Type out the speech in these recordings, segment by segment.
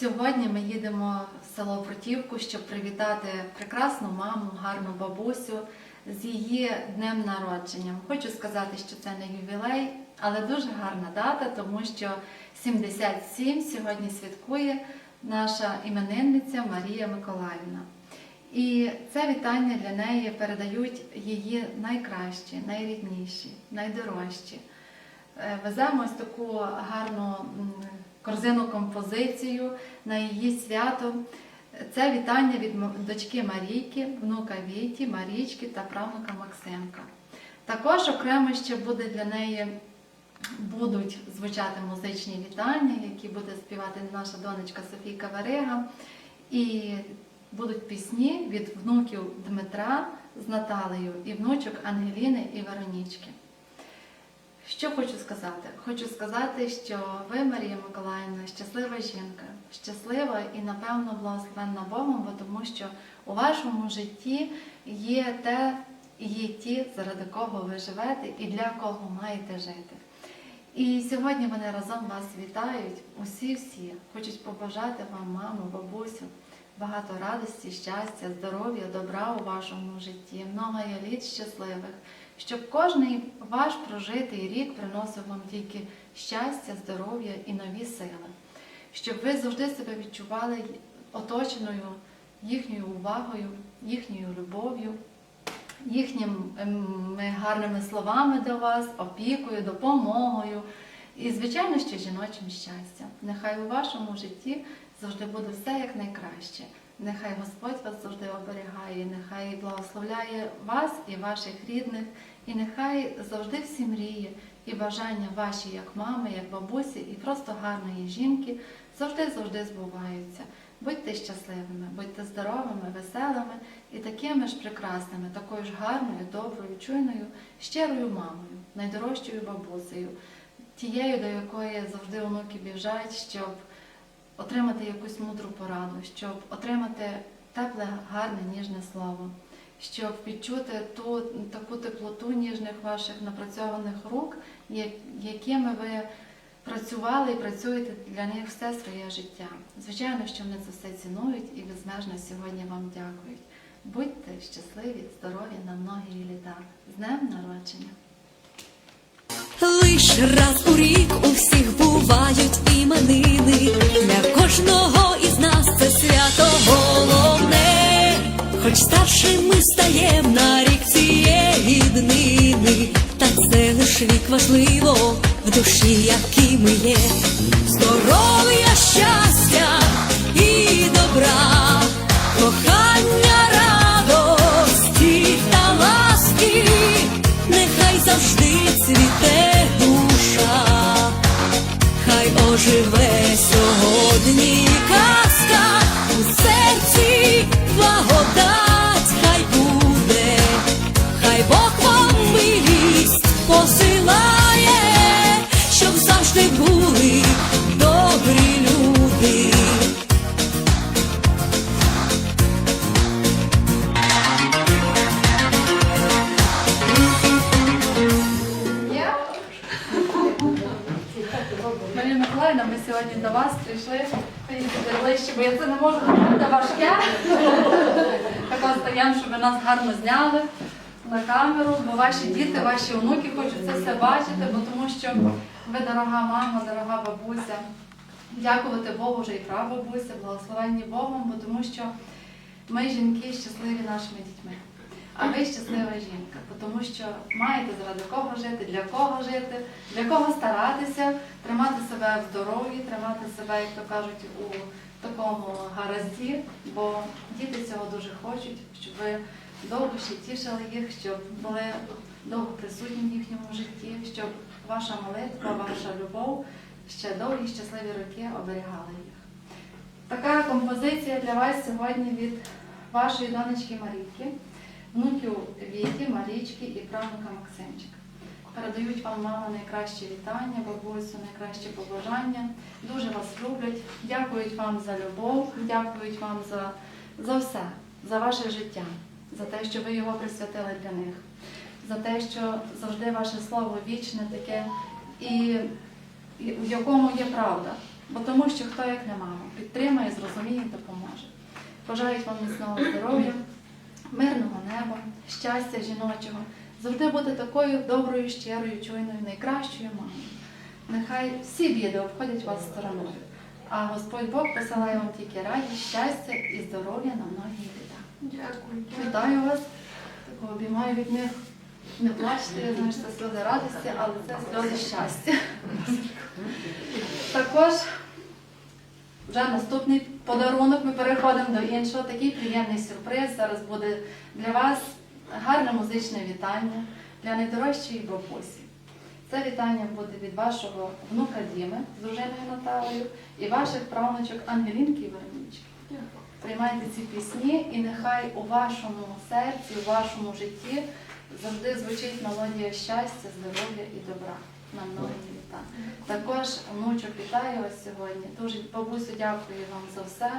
Сьогодні ми їдемо в село Протівку, щоб привітати прекрасну маму, гарну бабусю з її днем народження. Хочу сказати, що це не ювілей, але дуже гарна дата, тому що 77 сьогодні святкує наша іменинниця Марія Миколаївна. І це вітання для неї передають її найкращі, найрідніші, найдорожчі. Е, Веземо ось таку гарну корзину композицію на її свято. Це вітання від дочки Марійки, внука Віті, Марічки та правнука Максимка. Також окремо ще буде для неї будуть звучати музичні вітання, які буде співати наша донечка Софійка Варига. І будуть пісні від внуків Дмитра з Наталею і внучок Ангеліни і Веронічки. Що хочу сказати? Хочу сказати, що ви, Марія Миколаївна, щаслива жінка, щаслива і, напевно, благословенна Богом, бо тому що у вашому житті є те, є ті, заради кого ви живете і для кого маєте жити. І сьогодні вони разом вас вітають, усі-всі, хочуть побажати вам, маму, бабусю, багато радості, щастя, здоров'я, добра у вашому житті, много є літ щасливих, щоб кожний ваш прожитий рік приносив вам тільки щастя, здоров'я і нові сили, щоб ви завжди себе відчували оточеною їхньою увагою, їхньою любов'ю, їхніми гарними словами до вас, опікою, допомогою і, звичайно, ще жіночим щастям. Нехай у вашому житті завжди буде все як найкраще. Нехай Господь вас завжди оберігає, нехай благословляє вас і ваших рідних, і нехай завжди всі мрії і бажання ваші, як мами, як бабусі, і просто гарної жінки завжди-завжди збуваються. Будьте щасливими, будьте здоровими, веселими і такими ж прекрасними, такою ж гарною, доброю, чуйною, щирою мамою, найдорожчою бабусею, тією, до якої завжди онуки біжать, щоб отримати якусь мудру пораду, щоб отримати тепле, гарне, ніжне слово, щоб відчути ту таку теплоту ніжних ваших напрацьованих рук, якими ви працювали і працюєте для них все своє життя. Звичайно, що вони це все цінують і безмежно сьогодні вам дякують. Будьте щасливі, здорові на многі літа. З днем народження! Лиш раз у рік у всіх бувають іменини. Для кожного із нас це свято головне. Хоч старшим ми стаєм на рік цієї днини, та це лиш вік важливо в душі, які ми є. Здоров'я, щастя і добра, хай оживе сьогодні казка. У серці благодать, хай буде, хай Бог вам милість посилає, сьогодні до вас прийшли. Ближче, бо я це не можу робити важке. Тако стаємо, щоб ви нас гарно зняли на камеру, бо ваші діти, ваші онуки хочуть це все бачити, бо тому що ви дорога мама, дорога бабуся. Дякувати Богу вже і прабабуся, благословенні Богом, бо тому що ми жінки щасливі нашими дітьми. А ви щаслива жінка, тому що маєте заради кого жити, для кого жити, для кого старатися, тримати себе в здоров'ї, тримати себе, як то кажуть, у такому гаразді, бо діти цього дуже хочуть, щоб ви довго ще тішили їх, щоб були довго присутні в їхньому житті, щоб ваша молитва, ваша любов ще довгі щасливі роки оберігали їх. Така композиція для вас сьогодні від вашої донечки Марійки, внуків Віті, Марічки і правнука Максимчика. Передають вам мама найкращі вітання, бабусю, найкращі побажання. Дуже вас люблять, дякують вам за любов, дякують вам за, за все, за ваше життя, за те, що ви його присвятили для них, за те, що завжди ваше слово вічне таке і, і в якому є правда. Бо тому що хто як не мама підтримує. зрозуміє, допоможе. Бажають вам міцного здоров'я, мирного неба, щастя жіночого, завжди бути такою доброю, щирою, чуйною, найкращою мамою. Нехай всі біди обходять вас стороною, а Господь Бог посилає вам тільки радість, щастя і здоров'я на многі літа. Дякую. Вітаю вас, такого обіймаю від них. Не плачте, я знаю, що це сльози радості, але це сльози щастя. Також вже наступний подарунок. Ми переходимо до іншого. Такий приємний сюрприз. Зараз буде для вас гарне музичне вітання для найдорожчої бабусі. Це вітання буде від вашого внука Діми з дружиною Наталею і ваших правнучок Ангелінки і Веронічки. Приймайте ці пісні, і нехай у вашому серці, у вашому житті завжди звучить мелодія щастя, здоров'я і добра на многі літа. Також внучок вітаю вас сьогодні. Дуже бабусю, дякую вам за все.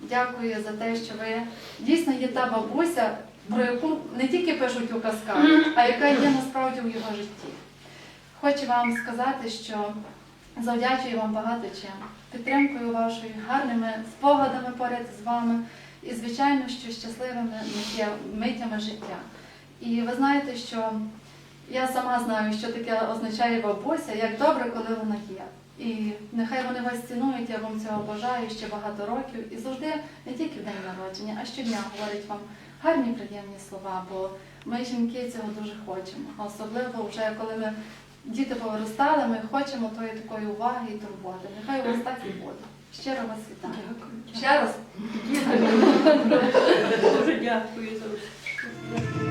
Дякую за те, що ви дійсно є та бабуся, про яку не тільки пишуть у казках, а яка є насправді у його житті. Хочу вам сказати, що завдячую вам багато чим. Підтримкою вашою, гарними спогадами поряд з вами і, звичайно, що щасливими миття- миттями життя. І ви знаєте, що я сама знаю, що таке означає бабуся, як добре, коли вона є. І нехай вони вас цінують, я вам цього бажаю ще багато років. І завжди не тільки в день народження, а щодня говорять вам гарні, приємні слова, бо ми жінки цього дуже хочемо. А особливо вже коли ми діти повиростали, ми хочемо тої такої уваги і турботи. Нехай у вас так і буде. Щиро вас вітаю. Ще раз. Дуже дякую за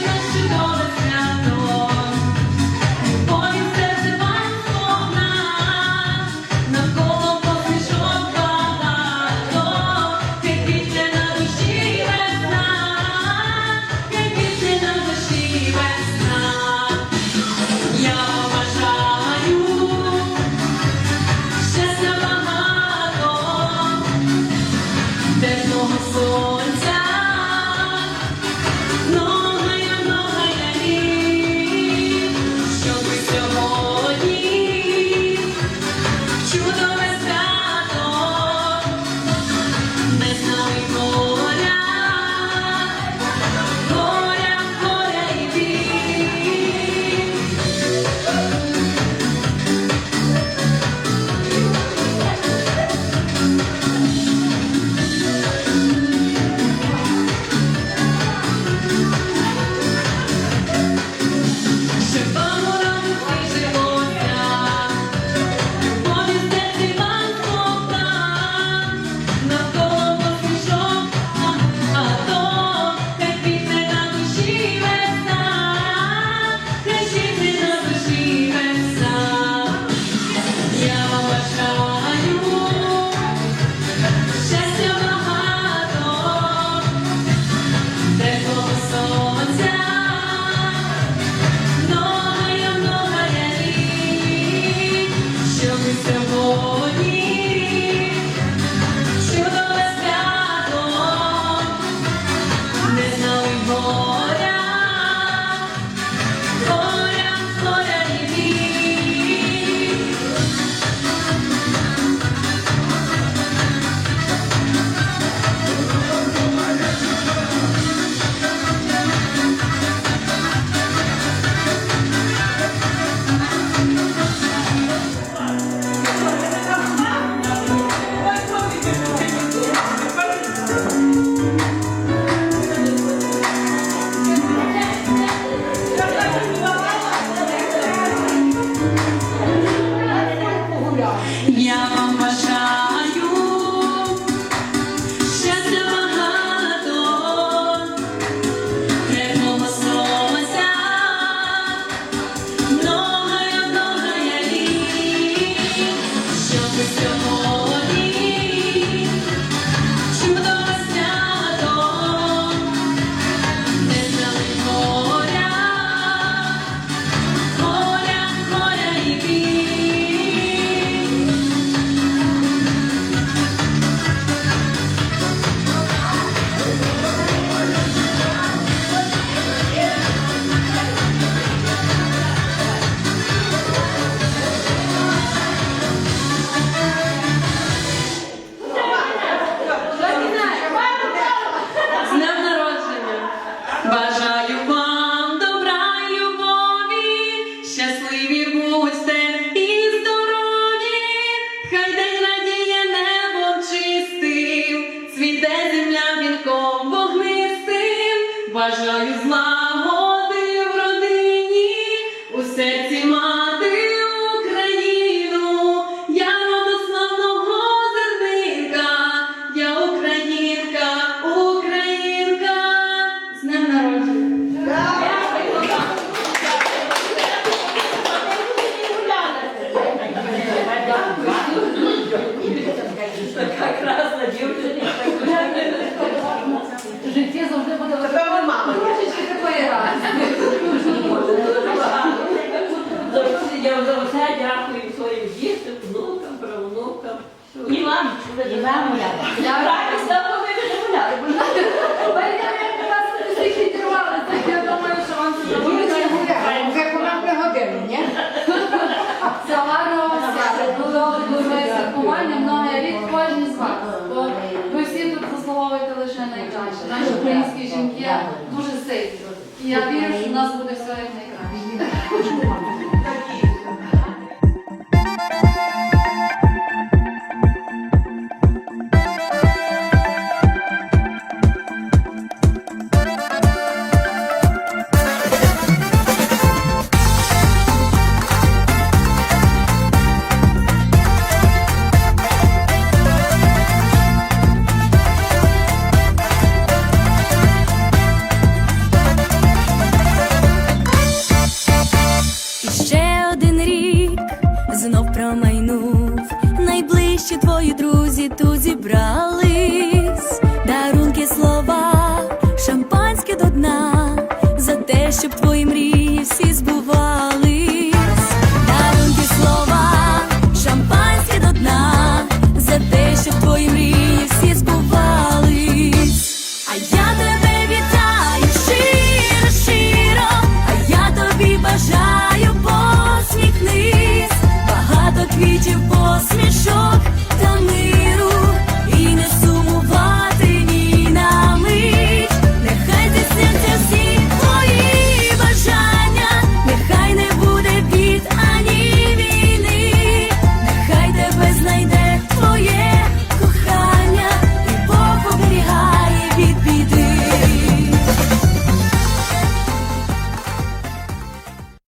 Yes. 我去过 Твої друзі тут зібрали.